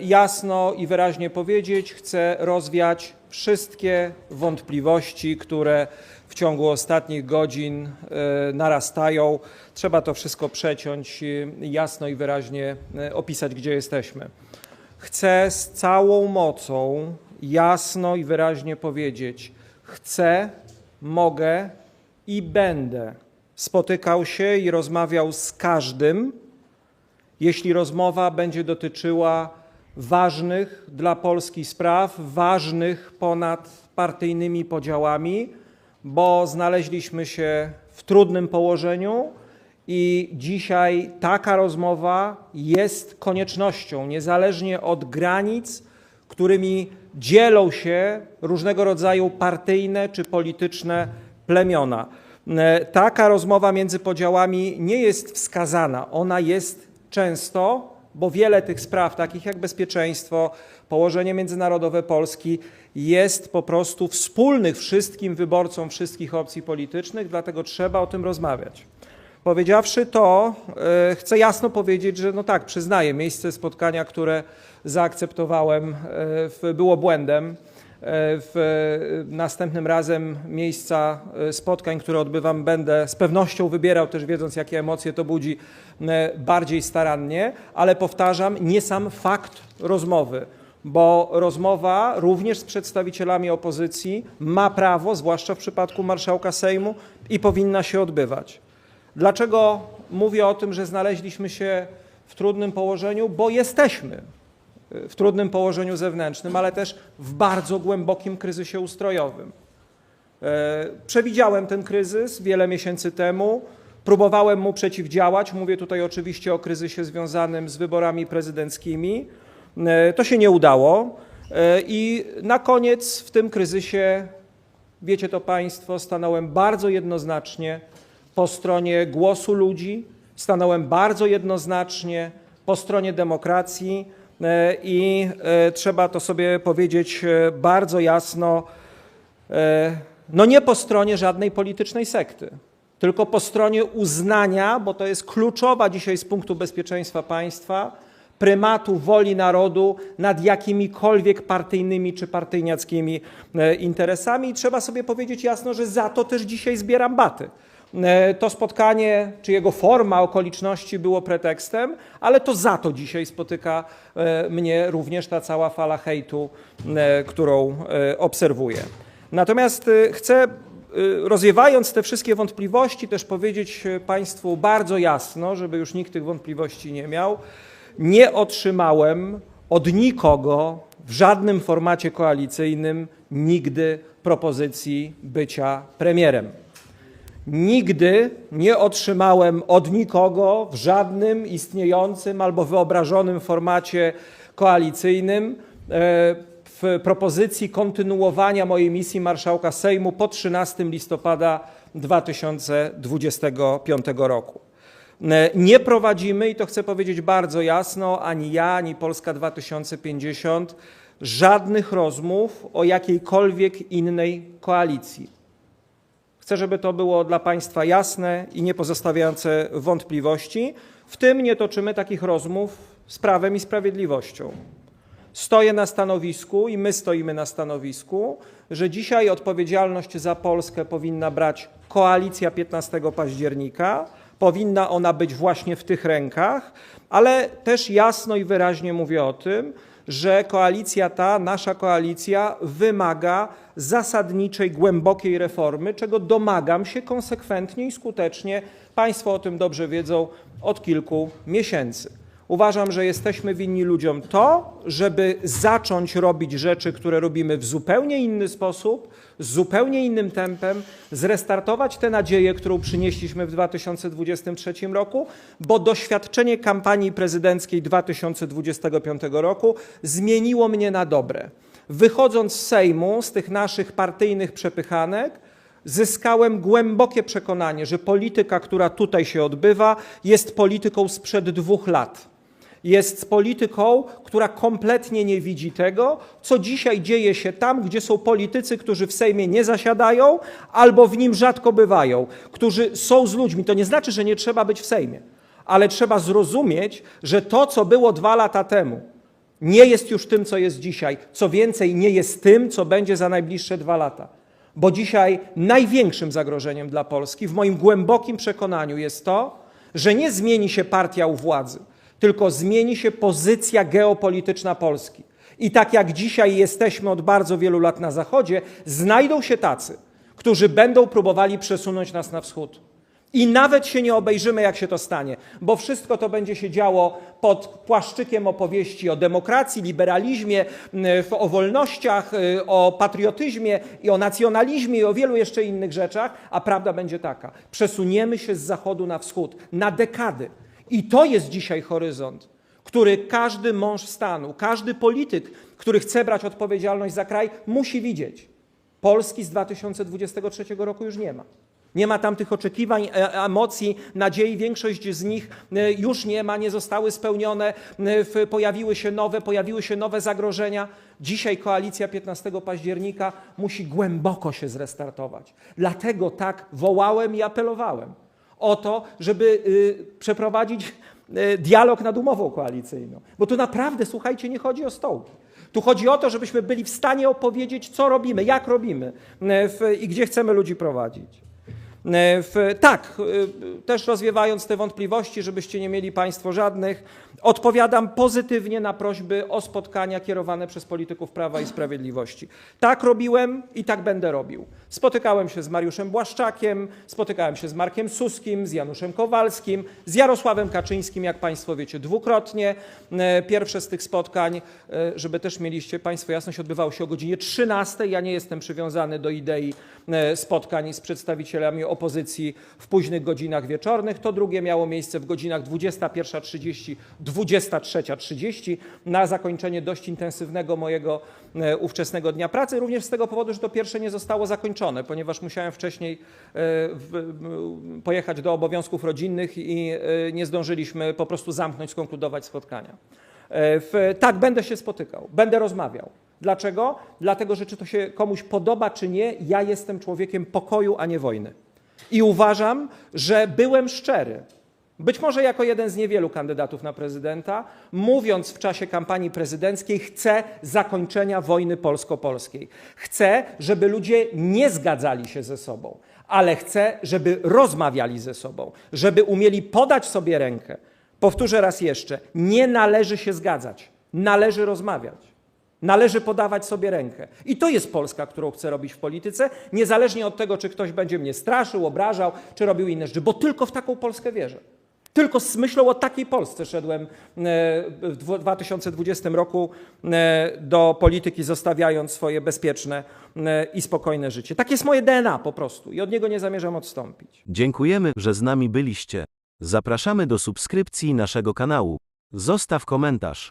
jasno i wyraźnie powiedzieć, chcę rozwiać wszystkie wątpliwości, które w ciągu ostatnich godzin e, narastają. Trzeba to wszystko przeciąć, e, jasno i wyraźnie e, opisać, gdzie jesteśmy. Chcę z całą mocą jasno i wyraźnie powiedzieć: chcę, mogę i będę spotykał się i rozmawiał z każdym, jeśli rozmowa będzie dotyczyła ważnych dla Polski spraw, ważnych ponad partyjnymi podziałami, bo znaleźliśmy się w trudnym położeniu i dzisiaj taka rozmowa jest koniecznością, niezależnie od granic, którymi dzielą się różnego rodzaju partyjne czy polityczne plemiona. E, Taka rozmowa między podziałami nie jest wskazana, ona jest często, bo wiele tych spraw, takich jak bezpieczeństwo, położenie międzynarodowe Polski, jest po prostu wspólnych wszystkim wyborcom wszystkich opcji politycznych, dlatego trzeba o tym rozmawiać. Powiedziawszy to, e, chcę jasno powiedzieć, że no tak, przyznaję, miejsce spotkania, które zaakceptowałem, e, było błędem. E, W e, następnym razem miejsca e, spotkań, które odbywam, będę z pewnością wybierał, też wiedząc, jakie emocje to budzi, bardziej starannie, ale powtarzam, nie sam fakt rozmowy, bo rozmowa również z przedstawicielami opozycji ma prawo, zwłaszcza w przypadku marszałka Sejmu, i powinna się odbywać. Dlaczego mówię o tym, że znaleźliśmy się w trudnym położeniu? Bo jesteśmy w trudnym położeniu zewnętrznym, ale też w bardzo głębokim kryzysie ustrojowym. E, Przewidziałem ten kryzys wiele miesięcy temu, próbowałem mu przeciwdziałać. Mówię tutaj oczywiście o kryzysie związanym z wyborami prezydenckimi. E, To się nie udało E, i na koniec w tym kryzysie, wiecie to Państwo, stanąłem bardzo jednoznacznie po stronie głosu ludzi, stanąłem bardzo jednoznacznie po stronie demokracji i e, trzeba to sobie powiedzieć e, bardzo jasno, e, no nie po stronie żadnej politycznej sekty, tylko po stronie uznania, bo to jest kluczowa dzisiaj z punktu bezpieczeństwa państwa, prymatu woli narodu nad jakimikolwiek partyjnymi czy partyjniackimi e, interesami. I trzeba sobie powiedzieć jasno, że za to też dzisiaj zbieram baty. E, To spotkanie, czy jego forma, okoliczności było pretekstem, ale to za to dzisiaj spotyka e, mnie również ta cała fala hejtu, e, którą obserwuję. Natomiast chcę, rozwiewając te wszystkie wątpliwości, też powiedzieć Państwu bardzo jasno, żeby już nikt tych wątpliwości nie miał, nie otrzymałem od nikogo w żadnym formacie koalicyjnym nigdy propozycji bycia premierem. Nigdy nie otrzymałem od nikogo w żadnym istniejącym albo wyobrażonym formacie koalicyjnym e, w propozycji kontynuowania mojej misji marszałka Sejmu po 13 listopada 2025 roku. E, Nie prowadzimy, i to chcę powiedzieć bardzo jasno, ani ja, ani Polska 2050, żadnych rozmów o jakiejkolwiek innej koalicji. Chcę, żeby to było dla Państwa jasne i nie pozostawiające wątpliwości. W tym nie toczymy takich rozmów z prawem i sprawiedliwością. Stoję na stanowisku i my stoimy na stanowisku, że dzisiaj odpowiedzialność za Polskę powinna brać koalicja 15 października. Powinna ona być właśnie w tych rękach, ale też jasno i wyraźnie mówię o tym, że koalicja ta, nasza koalicja, wymaga zasadniczej, głębokiej reformy, czego domagam się konsekwentnie i skutecznie. Państwo o tym dobrze wiedzą od kilku miesięcy. Uważam, że jesteśmy winni ludziom to, żeby zacząć robić rzeczy, które robimy w zupełnie inny sposób, z zupełnie innym tempem, zrestartować tę nadzieję, którą przynieśliśmy w 2023 roku, bo doświadczenie kampanii prezydenckiej 2025 roku zmieniło mnie na dobre. Wychodząc z Sejmu, z tych naszych partyjnych przepychanek, zyskałem głębokie przekonanie, że polityka, która tutaj się odbywa, jest polityką sprzed dwóch lat. Jest polityką, która kompletnie nie widzi tego, co dzisiaj dzieje się tam, gdzie są politycy, którzy w Sejmie nie zasiadają albo w nim rzadko bywają, którzy są z ludźmi. To nie znaczy, że nie trzeba być w Sejmie, ale trzeba zrozumieć, że to, co było dwa lata temu, Nie jest już tym, co jest dzisiaj. Co więcej, nie jest tym, co będzie za najbliższe dwa lata. Bo dzisiaj największym zagrożeniem dla Polski, w moim głębokim przekonaniu, jest to, że nie zmieni się partia u władzy, tylko zmieni się pozycja geopolityczna Polski. I tak jak dzisiaj jesteśmy od bardzo wielu lat na Zachodzie, znajdą się tacy, którzy będą próbowali przesunąć nas na wschód. I nawet się nie obejrzymy, jak się to stanie, bo wszystko to będzie się działo pod płaszczykiem opowieści o demokracji, liberalizmie, o wolnościach, y, o patriotyzmie i o nacjonalizmie i o wielu jeszcze innych rzeczach, a prawda będzie taka. Przesuniemy się z zachodu na wschód na dekady. I to jest dzisiaj horyzont, który każdy mąż stanu, każdy polityk, który chce brać odpowiedzialność za kraj, musi widzieć. Polski z 2023 roku już nie ma. Nie ma tam tych oczekiwań, e- emocji, nadziei. Większość z nich e, już nie ma, nie zostały spełnione. e, Pojawiły się nowe, pojawiły się nowe zagrożenia. Dzisiaj koalicja 15 października musi głęboko się zrestartować. Dlatego tak wołałem i apelowałem o to, żeby y, przeprowadzić y, dialog nad umową koalicyjną. Bo tu naprawdę, słuchajcie, nie chodzi o stołki. Tu chodzi o to, żebyśmy byli w stanie opowiedzieć, co robimy, jak robimy y, i gdzie chcemy ludzi prowadzić. E, W, tak, e, też rozwiewając te wątpliwości, żebyście nie mieli Państwo żadnych, odpowiadam pozytywnie na prośby o spotkania kierowane przez polityków Prawa i Sprawiedliwości. Tak robiłem i tak będę robił. Spotykałem się z Mariuszem Błaszczakiem, spotykałem się z Markiem Suskim, z Januszem Kowalskim, z Jarosławem Kaczyńskim, jak Państwo wiecie, dwukrotnie. E, Pierwsze z tych spotkań, żeby też mieliście Państwo jasność, odbywało się o godzinie 13. Ja nie jestem przywiązany do idei spotkań z przedstawicielami opozycji w późnych godzinach wieczornych. To drugie miało miejsce w godzinach 21.30, 23.30 na zakończenie dość intensywnego mojego e, ówczesnego dnia pracy. Również z tego powodu, że to pierwsze nie zostało zakończone, ponieważ musiałem wcześniej e, pojechać do obowiązków rodzinnych i e, nie zdążyliśmy po prostu zamknąć, skonkludować spotkania. W, tak, będę się spotykał, będę rozmawiał. Dlaczego? Dlatego, że czy to się komuś podoba, czy nie, ja jestem człowiekiem pokoju, a nie wojny. I uważam, że byłem szczery. Być może jako jeden z niewielu kandydatów na prezydenta, mówiąc w czasie kampanii prezydenckiej, chcę zakończenia wojny polsko-polskiej. Chcę, żeby ludzie nie zgadzali się ze sobą, ale chcę, żeby rozmawiali ze sobą, żeby umieli podać sobie rękę. Powtórzę raz jeszcze: nie należy się zgadzać, należy rozmawiać. Należy podawać sobie rękę. I to jest Polska, którą chcę robić w polityce, niezależnie od tego, czy ktoś będzie mnie straszył, obrażał, czy robił inne rzeczy, bo tylko w taką Polskę wierzę. Tylko z myślą o takiej Polsce szedłem e, w dwu- 2020 roku e, do polityki, zostawiając swoje bezpieczne e, i spokojne życie. Tak jest moje DNA po prostu i od niego nie zamierzam odstąpić. Dziękujemy, że z nami byliście. Zapraszamy do subskrypcji naszego kanału. Zostaw komentarz.